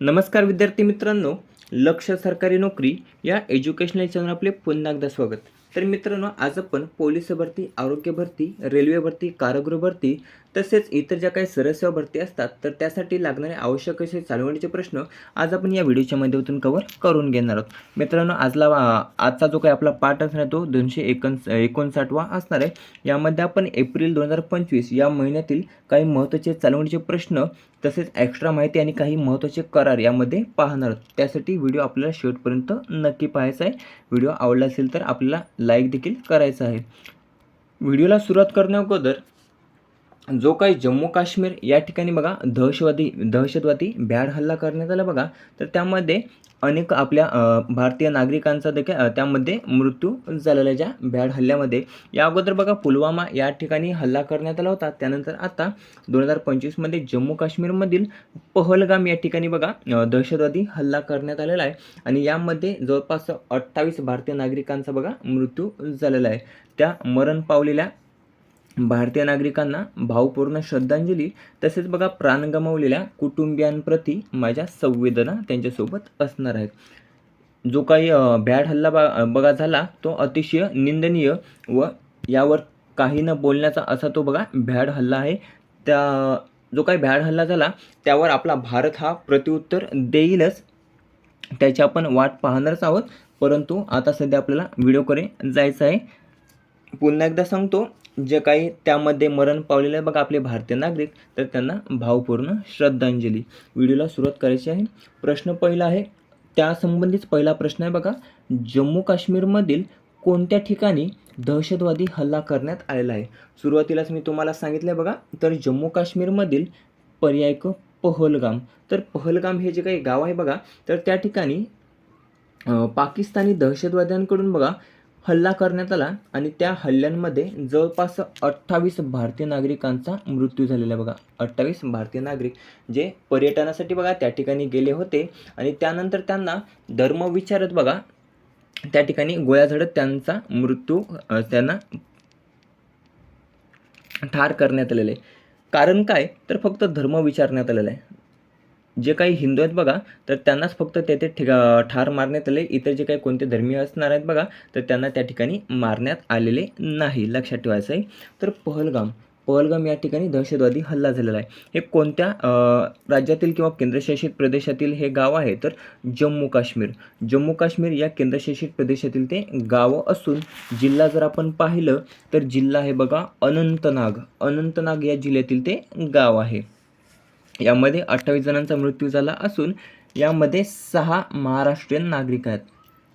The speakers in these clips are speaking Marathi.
नमस्कार विद्यार्थी मित्रांनो लक्ष सरकारी नोकरी या एज्युकेशनल चॅनल आपले पुन्हा एकदा स्वागत. तर मित्रांनो आज आपण पोलीस भरती आरोग्य भरती रेल्वे भरती कारागृह भरती तसेच इतर ज्या काही सरसेवा भरती असतात तर त्यासाठी लागणारे आवश्यक असे चालवणीचे प्रश्न आज आपण या व्हिडिओच्या माध्यमातून कवर करून घेणार आहोत. मित्रांनो आजला आजचा जो काही आपला पाठ असणार आहे तो दोनशे एकोण एकोणसाठवा असणार आहे. यामध्ये आपण एप्रिल दोन हजार पंचवीस या महिन्यातील काही महत्त्वाचे चालवणीचे प्रश्न तसेच एक्स्ट्रा माहिती आणि काही महत्त्वाचे करार यामध्ये पाहणार आहोत. त्यासाठी व्हिडिओ आपल्याला शेवटपर्यंत नक्की पाहायचा आहे. व्हिडिओ आवडला असेल तर आपल्याला लाईक देखील करायचा आहे. व्हिडिओला सुरुवात करण्या अगोदर जो काही जम्मू काश्मीर या ठिकाणी बघा दहशतवादी दहशतवादी भ्याड हल्ला करण्यात आला बघा तर त्यामध्ये अनेक आपल्या भारतीय नागरिकांचा देखील त्यामध्ये मृत्यू झालेला आहे ज्या भ्याड हल्ल्यामध्ये. या अगोदर बघा पुलवामा या ठिकाणी हल्ला करण्यात आला होता. त्यानंतर आता दोन हजार पंचवीसमध्ये जम्मू काश्मीरमधील पहलगाम या ठिकाणी बघा दहशतवादी हल्ला करण्यात आलेला आहे. आणि यामध्ये जवळपास अठ्ठावीस भारतीय नागरिकांचा बघा मृत्यू झालेला आहे. त्या मरण पावलेल्या भारतीय नागरिकांना भावपूर्ण श्रद्धांजली तसेच बघा प्राण गमावलेल्या कुटुंबियांप्रती माझ्या संवेदना त्यांच्यासोबत असणार आहेत. जो काही भ्याड हल्ला बा बघा झाला तो अतिशय निंदनीय व यावर काही न बोलण्याचा असा तो बघा भ्याड हल्ला आहे. त्या जो काही भ्याड हल्ला झाला त्यावर आपला भारत हा प्रत्युत्तर देईलच. त्याची आपण वाट पाहणारच आहोत. परंतु आता सध्या आपल्याला व्हिडिओकडे जायचं आहे. पुन्हा एकदा सांगतो जे काही त्यामध्ये मरण पावलेले आहे बघा आपले भारतीय नागरिक तर त्यांना भावपूर्ण श्रद्धांजली. व्हिडिओला सुरुवात करायची आहे. प्रश्न पहिला आहे त्यासंबंधीच पहिला प्रश्न आहे बघा. जम्मू काश्मीरमधील कोणत्या ठिकाणी दहशतवादी हल्ला करण्यात आलेला आहे? सुरुवातीलाच मी तुम्हाला सांगितलं आहे बघा तर जम्मू काश्मीरमधील पर्याय पहलगाम. तर पहलगाम हे जे काही गाव आहे बघा तर त्या ठिकाणी पाकिस्तानी दहशतवाद्यांकडून बघा हल्ला करण्यात आला आणि त्या हल्ल्यांमध्ये जवळपास अठ्ठावीस भारतीय नागरिकांचा मृत्यू झालेला आहे बघा. अठ्ठावीस भारतीय नागरिक जे पर्यटनासाठी बघा त्या ठिकाणी गेले होते आणि त्यानंतर त्यांना धर्म विचारत बघा त्या ठिकाणी गोळ्या झडत त्यांचा मृत्यू त्यांना ठार करण्यात आलेलं आहे. कारण काय? तर फक्त धर्म विचारण्यात आलेला आहे. जे काही हिंदू आहेत बघा तर त्यांनाच फक्त तेथे ठिका ठार मारण्यात आले. इतर जे काही कोणते धर्मीय असणार आहेत बघा तर त्यांना त्या ठिकाणी मारण्यात आलेले नाही. लक्षात ठेवायचं आहे. तर पहलगाम पहलगाम या ठिकाणी दहशतवादी हल्ला झालेला आहे. हे कोणत्या राज्यातील किंवा केंद्रशासित प्रदेशातील हे गाव आहे? तर जम्मू काश्मीर. जम्मू काश्मीर या केंद्रशासित प्रदेशातील ते गाव असून जिल्हा जर आपण पाहिलं तर जिल्हा आहे बघा अनंतनाग. अनंतनाग या जिल्ह्यातील ते गाव आहे. यामध्ये अठ्ठावीस जणांचा मृत्यू झाला असून यामध्ये सहा महाराष्ट्रीयन नागरिक आहेत.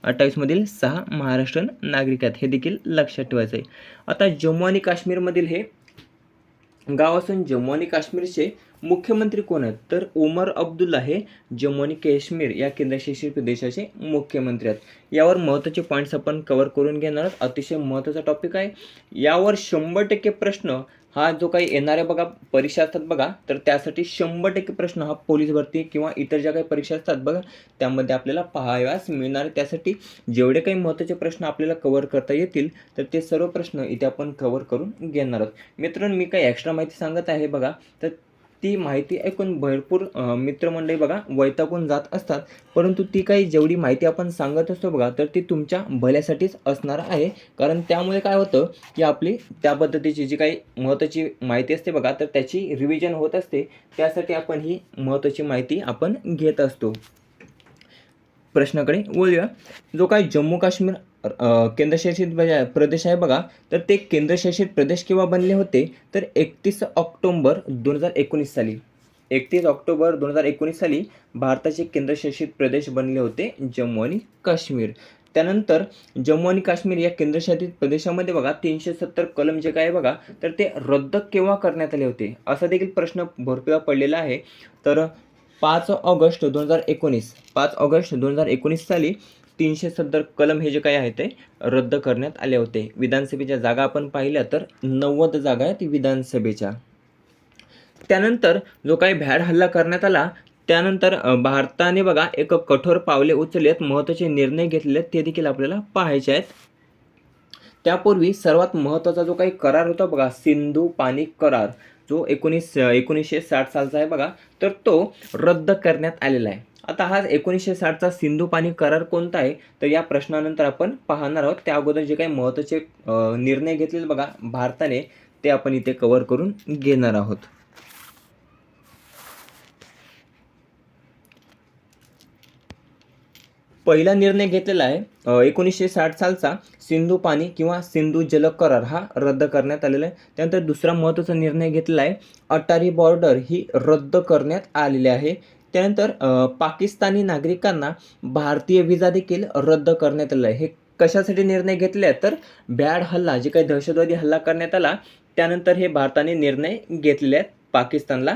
अठ्ठावीसमधील सहा महाराष्ट्रीयन नागरिक आहेत. हे देखील लक्षात ठेवायचं आहे. आता जम्मू आणि काश्मीरमधील हे गाव असून जम्मू आणि काश्मीरचे मुख्यमंत्री कोण आहेत? तर उमर अब्दुल्ला हे जम्मू आणि काश्मीर या केंद्रशासित प्रदेशाचे मुख्यमंत्री आहेत. यावर महत्त्वाचे पॉईंट्स आपण कव्हर करून घेणार आहोत. अतिशय महत्त्वाचा टॉपिक आहे. यावर शंभर टक्के प्रश्न हा जो काही येणाऱ्या बघा परीक्षा असतात बघा तर त्यासाठी शंभर टक्के प्रश्न हा पोलीस भरती किंवा इतर ज्या काही परीक्षा असतात बघा त्यामध्ये आपल्याला पाहाव्यास मिळणार. त्यासाठी जेवढे काही महत्त्वाचे प्रश्न आपल्याला कव्हर करता येतील तर ते सर्व प्रश्न इथे आपण कव्हर करून घेणार आहोत. मित्रांनो मी काही एक्स्ट्रा माहिती सांगत आहे बघा तर ती माहिती ऐकून भरपूर मित्रमंडळी बघा वैतागून जात असतात. परंतु ती काही जेवढी माहिती आपण सांगत असतो बघा तर ती तुमच्या भल्यासाठीच असणार आहे. कारण त्यामुळे काय होतं की आपली त्या पद्धतीची जी काही महत्त्वाची माहिती असते बघा तर त्याची रिव्हिजन होत असते. त्यासाठी आपण ही महत्त्वाची माहिती आपण घेत असतो. प्रश्नाकडे वळूया. जो काही जम्मू काश्मीर केंद्रशासित म्हणजे प्रदेश आहे बघा. तर ते केंद्रशासित प्रदेश केव्हा बनले होते? तर एकतीस ऑक्टोंबर दोन हजार एकोणीस साली. एकतीस ऑक्टोबर दोन हजार एकोणीस साली भारताचे केंद्रशासित प्रदेश बनले होते जम्मू आणि काश्मीर. त्यानंतर जम्मू आणि काश्मीर या केंद्रशासित प्रदेशामध्ये बघा तीनशे सत्तर कलम जे काय आहे बघा तर ते रद्द केव्हा करण्यात आले होते? असा देखील प्रश्न भरपूर पडलेला आहे. तर पाच ऑगस्ट दोन हजार एकोणीस पाच ऑगस्ट दोन हजार एकोणीस साली तीनशे सत्तर कलम हे जे काही आहे ते रद्द करण्यात आले होते. विधानसभेच्या जागा आपण पाहिल्या तर नव्वद जागा आहेत विधानसभेच्या. त्यानंतर जो काही भ्याड हल्ला करण्यात आला त्यानंतर भारताने बघा एक कठोर पावले उचललेत महत्त्वाचे निर्णय घेतलेत ते देखील आपल्याला पाहायचे आहेत. त्यापूर्वी सर्वात महत्त्वाचा जो काही करार होता बघा सिंधू पाणी करार जो एकोणीस एकोणीसशे साठ सालचा आहे बघा तर तो रद्द करण्यात आलेला आहे. आता हा एकोणीसशे साठचा सिंधू पाणी करार कोणता आहे? तर या प्रश्नानंतर आपण पाहणार आहोत. त्या अगोदर जे काही महत्त्वाचे निर्णय घेतलेले बघा भारताने ते आपण इथे कव्हर करून घेणार आहोत. पहिला निर्णय घेतलेला आहे एकोणीसशे साठ सालचा सिंधू पाणी किंवा सिंधू जल करार हा रद्द करण्यात आलेला आहे. त्यानंतर दुसरा महत्त्वाचा निर्णय घेतलेला आहे अटारी बॉर्डर ही रद्द करण्यात आलेली आहे. त्यानंतर पाकिस्तानी नागरिकांना भारतीय विजा देखील रद्द करण्यात आला आहे हे कशासाठी निर्णय घेतले आहेत तर बॅड हल्ला जे काही दहशतवादी हल्ला करण्यात आला त्यानंतर हे भारताने निर्णय घेतलेले आहेत पाकिस्तानला.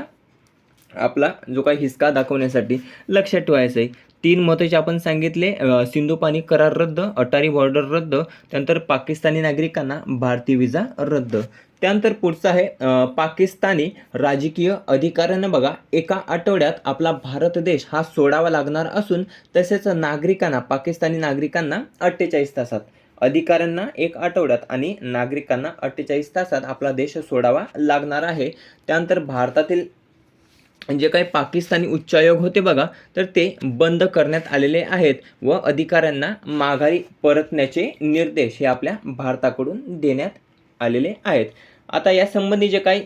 आपला जो काही हिसका दाखवण्यासाठी लक्षात ठेवायचं आहे तीन महत्त्वाचे आपण सांगितले सिंधू पाणी करार रद्द अटारी बॉर्डर रद्द त्यानंतर पाकिस्तानी नागरिकांना भारतीय विजा रद्द. त्यानंतर पुढचं आहे पाकिस्तानी राजकीय अधिकाऱ्यांना बघा एका आठवड्यात आपला भारत देश हा सोडावा लागणार असून तसेच नागरिकांना पाकिस्तानी नागरिकांना अठ्ठेचाळीस तासात अधिकाऱ्यांना एक आठवड्यात आणि नागरिकांना अठ्ठेचाळीस तासात आपला देश सोडावा लागणार आहे. त्यानंतर भारतातील जे काही पाकिस्तानी उच्चायोग होते बघा तर ते बंद करण्यात आलेले आहेत व अधिकाऱ्यांना माघारी परतण्याचे निर्देश हे आपल्या भारताकडून देण्यात आलेले आहेत. आता यासंबंधी जे काही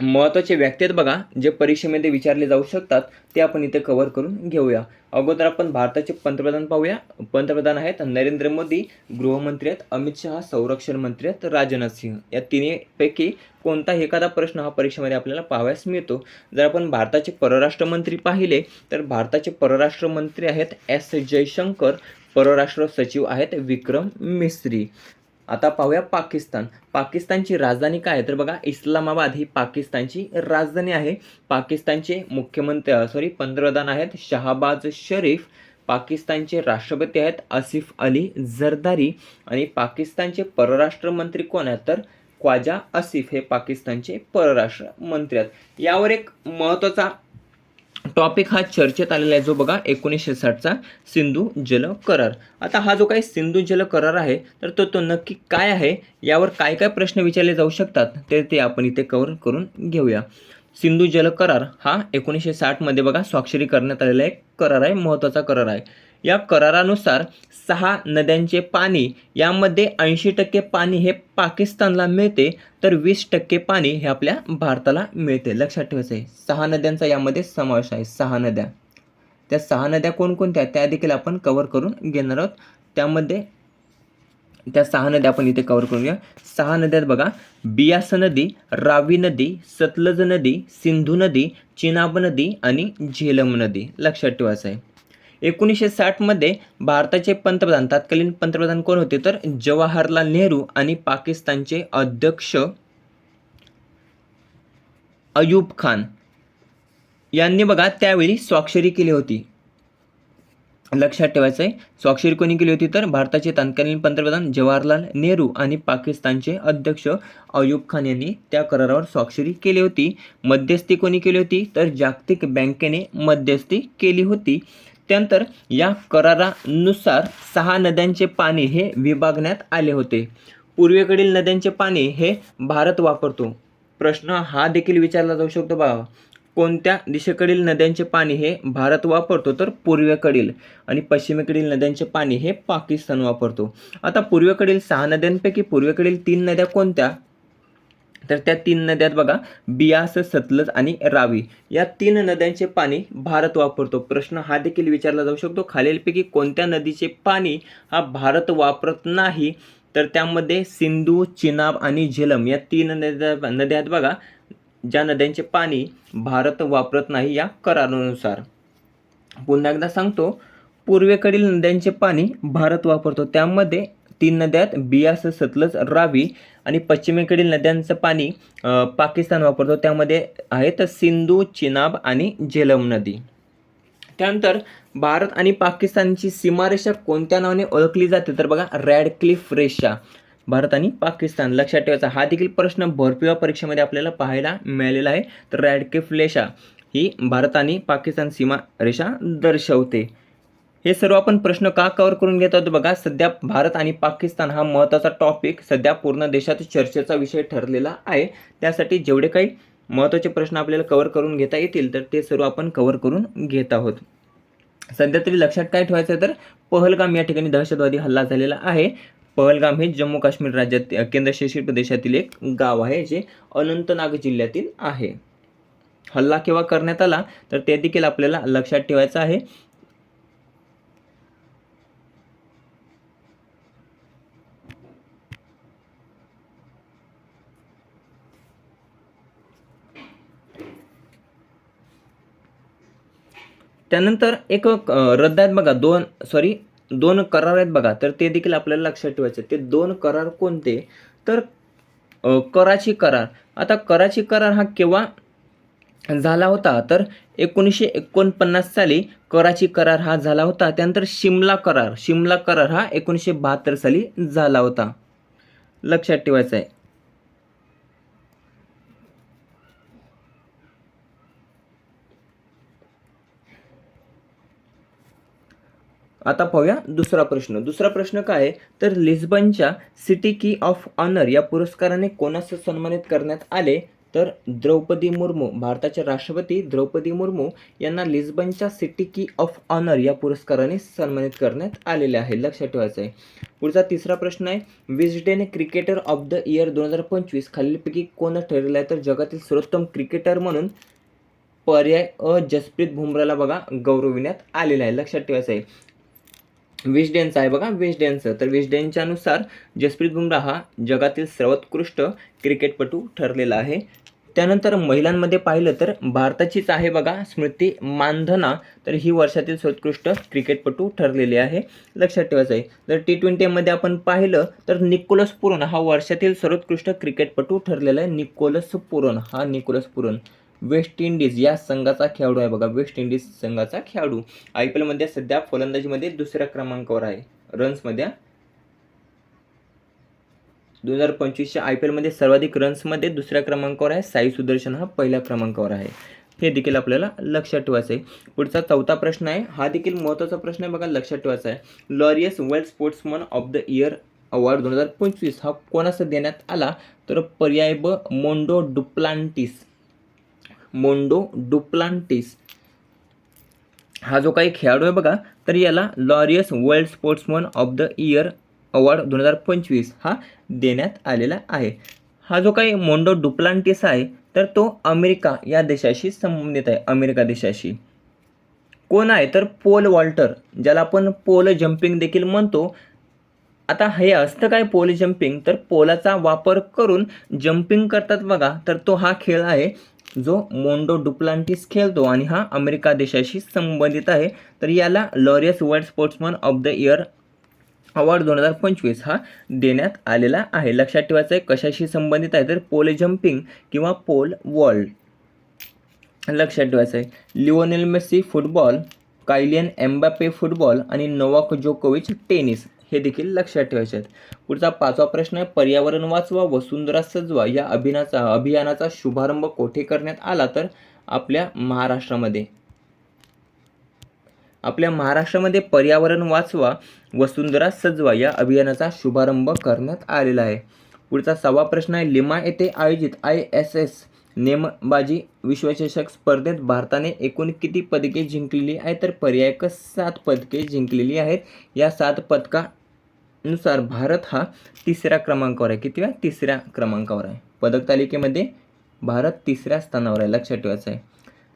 महत्त्वाचे व्यक्ती आहेत बघा जे परीक्षेमध्ये विचारले जाऊ शकतात ते आपण इथे कव्हर करून घेऊया. अगोदर आपण भारताचे पंतप्रधान पाहूया. पंतप्रधान आहेत नरेंद्र मोदी गृहमंत्री आहेत अमित शहा संरक्षण मंत्री आहेत राजनाथ सिंह. या तिन्हीपैकी कोणता एखादा प्रश्न हा परीक्षेमध्ये आपल्याला पाहावयास मिळतो? जर आपण भारताचे परराष्ट्र मंत्री पाहिले तर भारताचे परराष्ट्र मंत्री आहेत एस जयशंकर. परराष्ट्र सचिव आहेत विक्रम मिस्त्री. आता पाहूया पाकिस्तान. पाकिस्तानची राजधानी काय आहे? तर बघा इस्लामाबाद ही पाकिस्तानची राजधानी आहे. पाकिस्तानचे मुख्यमंत्री सॉरी पंतप्रधान आहेत शहाबाज शरीफ. पाकिस्तानचे राष्ट्रपती आहेत आसिफ अली झरदारी आणि पाकिस्तानचे परराष्ट्र मंत्री कोण आहेत? तर ख्वाजा आसिफ हे पाकिस्तानचे परराष्ट्र मंत्री आहेत. यावर एक महत्त्वाचा टॉपिक हा चर्चेत आलेला आहे जो बघा एकोणीसशे साठचा सिंधू जल करार. आता हा जो काही सिंधू जल करार आहे तर तो तो नक्की काय आहे? यावर काय काय प्रश्न विचारले जाऊ शकतात? ते ते आपण इथे कव्हर करून घेऊया. सिंधू जल करार हा एकोणीसशे साठमध्ये बघा स्वाक्षरी करण्यात आलेला एक करार आहे महत्त्वाचा करार आहे. या करारानुसार सहा नद्यांचे पाणी यामध्ये ऐंशी टक्के पाणी हे पाकिस्तानला मिळते तर वीस टक्के पाणी हे आपल्या भारताला मिळते. लक्षात ठेवायचं आहे सहा नद्यांचा यामध्ये समावेश आहे सहा नद्या. त्या सहा नद्या कोणकोणत्या त्या देखील आपण कवर करून घेणार आहोत. त्यामध्ये त्या सहा नद्या आपण इथे कव्हर करूया सहा नद्यात बघा बियास नदी रावी नदी सतलज नदी सिंधू नदी चिनाब नदी आणि झेलम नदी. लक्षात ठेवायचं आहे एकोणीसशे साठमध्ये भारताचे पंतप्रधान तत्कालीन पंतप्रधान कोण होते? तर जवाहरलाल नेहरू आणि पाकिस्तानचे अध्यक्ष अयूब खान. यांनी बघा त्यावेळी स्वाक्षरी केली होती. लक्षात ठेवायचं आहे स्वाक्षरी कोणी केली होती? तर भारताचे तत्कालीन पंतप्रधान जवाहरलाल नेहरू आणि पाकिस्तानचे अध्यक्ष अयूब खान यांनी त्या करारावर स्वाक्षरी केली होती. मध्यस्थी कोणी केली होती? तर जागतिक बँकेने मध्यस्थी केली होती. त्यानंतर या करारानुसार सहा नद्यांचे पाणी हे विभागण्यात आले होते. पूर्वेकडील नद्यांचे पाणी हे भारत वापरतो. प्रश्न हा देखील विचारला जाऊ शकतो बघा कोणत्या दिशेकडील नद्यांचे पाणी हे भारत वापरतो तर पूर्वेकडील आणि पश्चिमेकडील नद्यांचे पाणी हे पाकिस्तान वापरतो. आता पूर्वेकडील सहा नद्यांपैकी पूर्वेकडील तीन नद्या कोणत्या? तर त्या तीन नद्यात बघा बियास सतलज आणि रावी. या तीन नद्यांचे पाणी भारत वापरतो. प्रश्न हा देखील विचारला जाऊ शकतो खालीलपैकी कोणत्या नदीचे पाणी हा भारत वापरत नाही? तर त्यामध्ये सिंधू चिनाब आणि झेलम या तीन नद्या नद्यात बघा ज्या नद्यांचे पाणी भारत वापरत नाही या करारानुसार. पुन्हा एकदा सांगतो पूर्वेकडील नद्यांचे पाणी भारत वापरतो. त्यामध्ये तीन नद्यात बियास सतलज रावी आणि पश्चिमेकडील नद्यांचं पाणी पाकिस्तान वापरतो. त्यामध्ये आहेत सिंधू चिनाब आणि झेलम नदी. त्यानंतर भारत आणि पाकिस्तानची सीमारेषा कोणत्या नावाने ओळखली जाते? तर बघा रॅड क्लिफ रेषा. भारत आणि पाकिस्तान. लक्षात ठेवायचा हा देखील प्रश्न भरपूर परीक्षेमध्ये आपल्याला पाहायला मिळालेला आहे. तर रॅड क्लिफ रेषा ही भारत आणि पाकिस्तान सीमा रेषा दर्शवते. हे सर्व आपण प्रश्न का कव्हर करून घेत आहोत? बघा सध्या भारत आणि पाकिस्तान हा महत्त्वाचा टॉपिक सध्या पूर्ण देशात चर्चेचा विषय ठरलेला आहे. त्यासाठी जेवढे काही महत्त्वाचे प्रश्न आपल्याला कव्हर करून घेता येतील तर ते सर्व आपण कव्हर करून घेत आहोत. सध्या तरी लक्षात काय ठेवायचं तर पहलगाम या ठिकाणी दहशतवादी हल्ला झालेला आहे. पहलगाम हे जम्मू काश्मीर राज्यात केंद्रशासित प्रदेशातील एक गाव आहे जे अनंतनाग जिल्ह्यातील आहे. हल्ला केव्हा करण्यात आला? तर ते देखील आपल्याला लक्षात ठेवायचं आहे. त्यानंतर एक रद्द आहेत बघा दोन सॉरी दोन करार आहेत बघा तर ते देखील आपल्याला लक्षात ठेवायचे. ते दोन करार कोणते? तर कराची करार. आता कराची करार हा केव्हा झाला होता? तर एकोणीसशे एकोणपन्नास साली कराची करार हा झाला होता. त्यानंतर शिमला करार. शिमला करार हा एकोणीसशे बहात्तर साली झाला होता. लक्षात ठेवायचं आहे आता पाहूया दुसरा प्रश्न. दुसरा प्रश्न काय आहे? तर लिस्बनच्या सिटी की ऑफ ऑनर या पुरस्काराने कोणास सन्मानित करण्यात आले? तर द्रौपदी मुर्मू भारताच्या राष्ट्रपती द्रौपदी मुर्मू यांना लिस्बनच्या सिटी की ऑफ ऑनर या पुरस्काराने सन्मानित करण्यात आलेले आहे. लक्षात ठेवायचं आहे पुढचा तिसरा प्रश्न आहे विजडेने क्रिकेटर ऑफ द इयर दोन हजार पंचवीस खालीलपैकी कोण ठरलं आहे? तर जगातील सर्वोत्तम क्रिकेटर म्हणून पर्याय अ जसप्रीत बुमराला बघा गौरविण्यात आलेला आहे. लक्षात ठेवायचं आहे विस्डेनचं आहे बघा विस्डेनचं तर विशडेनच्या नुसार जसप्रीत बुमराह हा जगातील सर्वोत्कृष्ट क्रिकेटपटू ठरलेला आहे. त्यानंतर महिलांमध्ये पाहिलं तर भारताचीच आहे बघा स्मृती मानधना. तर ही वर्षातील सर्वोत्कृष्ट क्रिकेटपटू ठरलेली आहे. लक्षात ठेवायचं आहे जर टी ट्वेंटीमध्ये आपण पाहिलं तर निकोलस पुरन हा वर्षातील सर्वोत्कृष्ट क्रिकेटपटू ठरलेला आहे. निकोलस पुरन हा निकोलस पुरन. वेस्ट इंडिज या संघाचा खेळाडू आहे बघा. वेस्ट इंडिज संघाचा खेळाडू. आय पी एलमध्ये सध्या फलंदाजीमध्ये दुसऱ्या क्रमांकावर आहे. रन्समध्ये दोन हजार पंचवीसच्या आय पी एलमध्ये सर्वाधिक रन्समध्ये दुसऱ्या क्रमांकावर आहे. साई सुदर्शन हा पहिल्या क्रमांकावर आहे. हे देखील आपल्याला लक्षात ठेवायचं आहे पुढचा चौथा प्रश्न आहे. हा देखील महत्त्वाचा प्रश्न आहे बघा. लक्षात ठेवायचा आहे. Laureus world sportsman of the year award दोन हजार पंचवीस हा कोणाचा देण्यात आला? तर पर्याय ब मोंडो डुप्लांटिस. Mondo Duplantis. हा जो काही खेळाडू आहे बघा तर याला Laureus world sportsman of the year award दोन हजार पंचवीस हा देण्यात आलेला आहे. हा जो काही मोंडो डुप्लांटिस आहे तर तो अमेरिका या देशाशी संबंधित आहे अमेरिका देशाशी. कोण आहे? तर पोल वॉल्टर ज्याला आपण पोल जम्पिंग देखील म्हणतो. आता हे असतं काय पोल जम्पिंग तर पोलाचा वापर करून जम्पिंग करतात बघा तर तो हा खेळ आहे. जो मोंडो डुप्लांटिस खेळतो आणि हा अमेरिका देशाशी संबंधित आहे तर याला Laureus world sportsman of the year award दोन हजार पंचवीस हा देण्यात आलेला आहे. लक्षात ठेवायचं आहे कशाशी संबंधित आहे? तर पोल जम्पिंग किंवा पोल वॉल्ड लक्षात ठेवायचं आहे Lionel Messi football Kylian Mbappe football आणि नोवाक जोकोविच टेनिस हे देखील लक्षात ठेवायचे आहेत पुढचा पाचवा प्रश्न आहे पर्यावरण वाचवा वसुंधरा सजवा या अभियानाचा अभियानाचा शुभारंभ कोठे करण्यात आला तर आपल्या महाराष्ट्रामध्ये? आपल्या महाराष्ट्रामध्ये पर्यावरण वाचवा वसुंधरा सजवा या अभियानाचा शुभारंभ करण्यात आलेला आहे. पुढचा सहावा प्रश्न आहे लिमा येथे आयोजित आय एस एस नेमबाजी विश्वचषक स्पर्धेत भारताने एकूण किती पदके जिंकलेली आहेत? तर पर्यायक सात पदके जिंकलेली आहेत. या सात पदका नुसार भारत हा तिसऱ्या क्रमांकावर आहे. किती वेळा? तिसऱ्या क्रमांकावर आहे. पदक तालिकेमध्ये भारत तिसऱ्या स्थानावर आहे. लक्षात ठेवायचं आहे.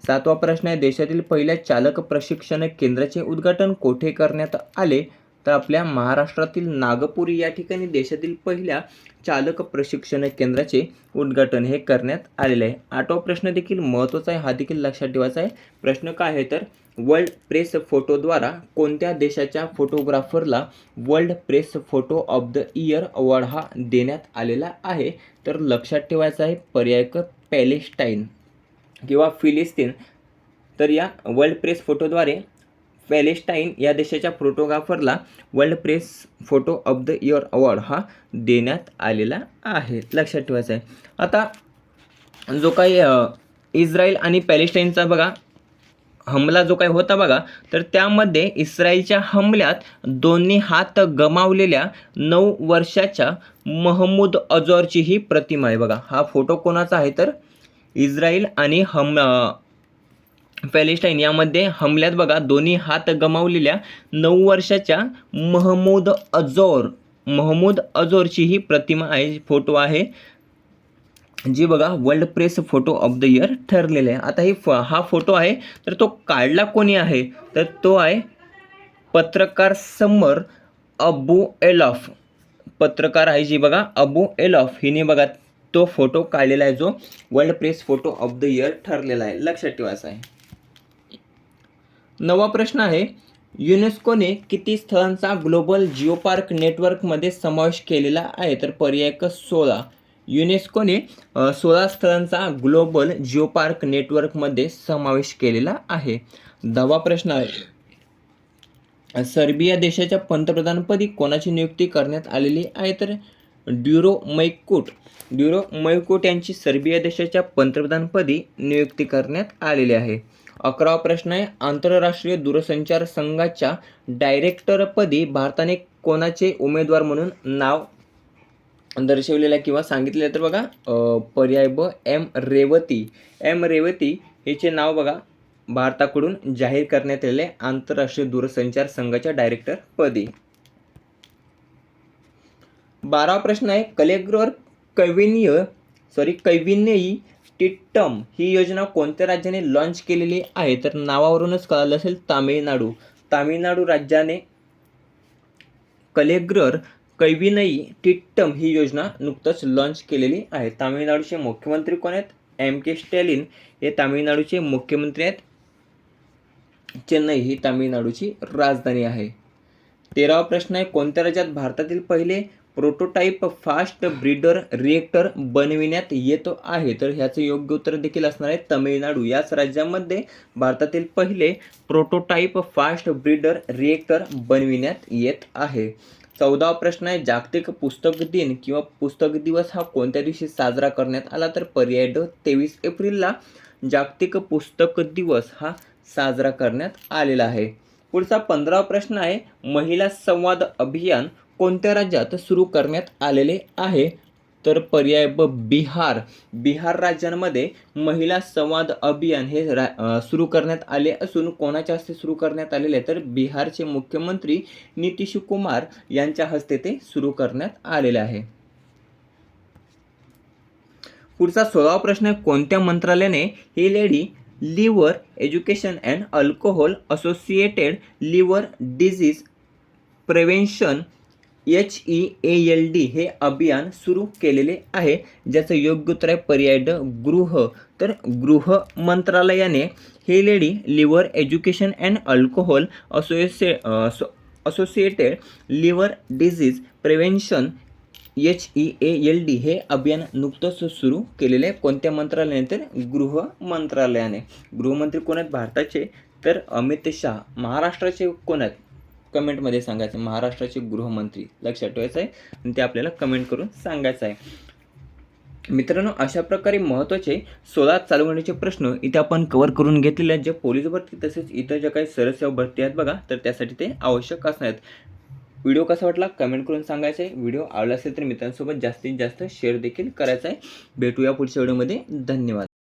सातवा प्रश्न आहे. देशातील पहिल्या चालक प्रशिक्षण केंद्राचे उद्घाटन कोठे करण्यात आले? तर आपल्या महाराष्ट्रातील नागपूर या ठिकाणी देशातील पहिल्या चालक प्रशिक्षण केंद्राचे उद्घाटन हे करण्यात आलेले आहे. आठवा प्रश्न देखील महत्त्वाचा आहे. हा देखील लक्षात ठेवायचा आहे. प्रश्न काय आहे तर वर्ल्ड प्रेस फोटोद्वारा कोणत्या देशाच्या फोटोग्राफरला world press photo of the year award हा देण्यात आलेला आहे? तर लक्षात ठेवायचा आहे पर्याय क पॅलेस्टाईन किंवा फिलिस्तीन. तर या वर्ल्ड प्रेस फोटोद्वारे पॅलेस्टाईन या देशाच्या फोटोग्राफरला world press photo of the year award हा देण्यात आलेला आहे. लक्षात ठेवायचं आहे आता जो काही इस्रायल आणि पॅलेस्टाईनचा बघा हमला जो काही होता बघा तर त्यामध्ये इस्रायलच्या हमल्यात दोन्ही हात गमावलेल्या नऊ वर्षाच्या महमूद अजॉरची ही प्रतिमा आहे बघा. हा फोटो कोणाचा आहे तर? इस्रायल आणि हम पॅलेस्टाईन यामध्ये हमल्यात बघा दोन्ही हात गमावलेल्या नऊ वर्षाच्या महमूद अजोर. महमूद अजोरची ही प्रतिमा आहे फोटो आहे जी बघा world press photo of the year ठरलेले आहे. आता ही फ हा फोटो आहे तर तो काढला कोणी आहे? तर तो आहे पत्रकार समर अबू एलॉफ. पत्रकार आहे जी बघा अबू एलॉफ. हिने बघा तो फोटो काढलेला आहे जो world press photo of the year ठरलेला आहे. लक्षात ठेवायचा आहे. नवा प्रश्न आहे. युनेस्कोने किती स्थळांचा ग्लोबल जिओ पार्क नेटवर्कमध्ये समावेश केलेला आहे? तर पर्याय क सोळा. युनेस्कोने सोळा स्थळांचा ग्लोबल जिओ पार्क नेटवर्कमध्ये समावेश केलेला आहे. दहावा प्रश्न आहे. सर्बिया देशाच्या पंतप्रधानपदी कोणाची नियुक्ती करण्यात आलेली आहे? तर ड्युरो मैकूट. ड्युरो मैकूट यांची सर्बिया देशाच्या पंतप्रधानपदी नियुक्ती करण्यात आलेली आहे. अकरावा प्रश्न आहे. आंतरराष्ट्रीय दूरसंचार संघाच्या डायरेक्टरपदी भारताने कोणाचे उमेदवार म्हणून नाव दर्शवलेलं किंवा सांगितलेलं तर बघा पर्याय ब एम रेवती. एम रेवती हिचे नाव बघा भारताकडून जाहीर करण्यात आलेले आंतरराष्ट्रीय दूरसंचार संघाच्या डायरेक्टरपदी बारावा प्रश्न आहे. कलेग्रोर कविनीय सॉरी कैविन्यई टिट्टम ही योजना कोणत्या राज्याने लॉन्च केलेली आहे? तर नावावरूनच कळालं असेल तामिळनाडू. तामिळनाडू राज्याने कलेग्रर कैविनई टिट्टम ही योजना नुकतंच लॉन्च केलेली आहे. तामिळनाडूचे मुख्यमंत्री कोण आहेत? M K Stalin. हे तामिळनाडूचे मुख्यमंत्री आहेत. चेन्नई ही तामिळनाडूची राजधानी आहे. तेरावा प्रश्न आहे कोणत्या राज्यात भारतातील पहिले प्रोटोटाईप फास्ट ब्रीडर रिएक्टर बनविण्यात येतो आहे. तर ह्याचं योग्य उत्तर देखील असणार आहे तमिळनाडू. याच राज्यामध्ये भारतातील पहिले प्रोटोटाईप फास्ट ब्रीडर रिएक्टर बनविण्यात येत आहे. चौदावा प्रश्न आहे जागतिक पुस्तक दिन किंवा पुस्तक दिवस हा कोणत्या दिवशी साजरा करण्यात आला? तर पर्याय ड तेवीस एप्रिलला जागतिक पुस्तक दिवस हा साजरा करण्यात आलेला आहे. पुढचा पंधरावा प्रश्न आहे महिला संवाद अभियान कोणत्या राज्यात सुरू करण्यात आलेले आहे? तर पर्याय ब बिहार. बिहार राज्यांमध्ये महिला संवाद अभियान हे रा सुरू करण्यात आले असून कोणाच्या हस्ते सुरू करण्यात आलेले तर बिहारचे मुख्यमंत्री नितीश कुमार यांच्या हस्ते ते सुरू करण्यात आलेले आहे. पुढचा सोळावा प्रश्न आहे कोणत्या मंत्रालयाने ही lady liver education and alcohol associated liver disease prevention H E A L D हे अभियान सुरू केलेले आहे ज्याचं योग्य उत्तर आहे पर्याय ड गृह. तर गृह मंत्रालयाने हे lady liver education and alcohol associate associated liver disease prevention H E A L D हे अभियान नुकतंच सुरू केलेले आहे. कोणत्या मंत्रालयाने तर? गृह मंत्रालयाने. गृहमंत्री कोण आहेत? भारताचे. तर अमित शहा. महाराष्ट्राचे कोण आहेत? कमेंटमध्ये सांगायचं. महाराष्ट्राचे गृहमंत्री. लक्षात ठेवायचं आहे. आणि ते आपल्याला कमेंट करून सांगायचं आहे. मित्रांनो अशा प्रकारे महत्त्वाचे सोळा चालू प्रश्न इथे आपण कव्हर करून घेतलेले आहेत. जे पोलीस भरती तसेच इतर ज्या काही सरसेवा भरती आहेत बघा तर त्यासाठी ते आवश्यक असणार आहेत. व्हिडिओ कसा वाटला? कमेंट करून सांगायचं आहे. व्हिडिओ आवडला असेल तर मित्रांसोबत जास्तीत जास्त शेअर देखील करायचा आहे. भेटूया पुढच्या व्हिडिओमध्ये धन्यवाद.